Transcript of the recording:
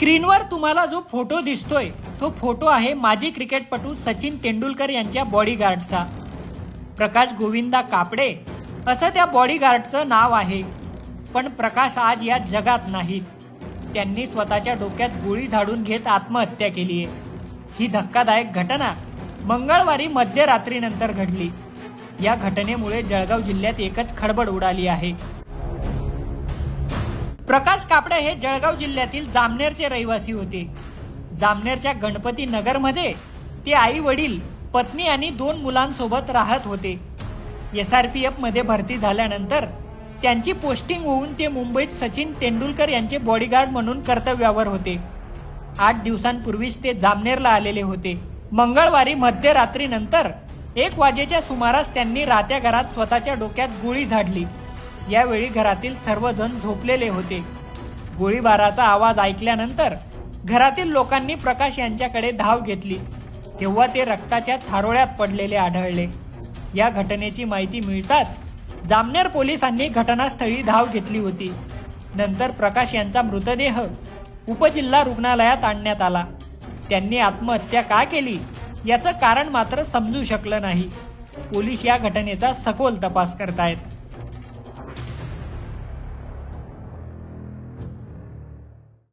स्क्रीनवर तुम्हाला जो फोटो दिसतोय तो फोटो आहे माजी क्रिकेटपटू सचिन तेंडुलकर यांच्या बॉडीगार्डचा. प्रकाश गोविंदा कापडे असं त्या बॉडीगार्डचं नाव आहे. पण प्रकाश आज या जगात नाहीत त्यांनी स्वतःच्या डोक्यात गोळी झाडून घेत आत्महत्या केली आहे. ही धक्कादायक घटना मंगळवारी मध्यरात्रीनंतर घडली. या घटनेमुळे जळगाव जिल्ह्यात एकच खडबड उडाली आहे. प्रकाश कापडे हे जळगाव जिल्ह्यातील जामनेरचे रहिवासी होते. जामनेरच्या गणपती नगरमध्ये ते आई वडील पत्नी आणि दोन मुलांसोबत राहत होते. एस आर पी एफमध्ये भरती झाल्यानंतर त्यांची पोस्टिंग होऊन ते मुंबईत सचिन तेंडुलकर यांचे बॉडीगार्ड म्हणून कर्तव्यावर होते. आठ दिवसांपूर्वीच ते जामनेरला आलेले होते. मंगळवारी मध्यरात्रीनंतर एक वाजेच्या सुमारास त्यांनी राहत्या घरात स्वतःच्या डोक्यात गोळी झाडली. यावेळी घरातील सर्वजण झोपलेले होते. गोळीबाराचा आवाज ऐकल्यानंतर घरातील लोकांनी प्रकाश यांच्याकडे धाव घेतली. तेव्हा ते रक्ताच्या थारोळ्यात पडलेले आढळले. या घटनेची माहिती मिळताच जामनेर पोलिसांनी घटनास्थळी धाव घेतली होती. नंतर प्रकाश यांचा मृतदेह उपजिल्हा रुग्णालयात आणण्यात आला. त्यांनी आत्महत्या का केली याचं कारण मात्र समजू शकलं नाही. पोलीस या घटनेचा सखोल तपास करतायत.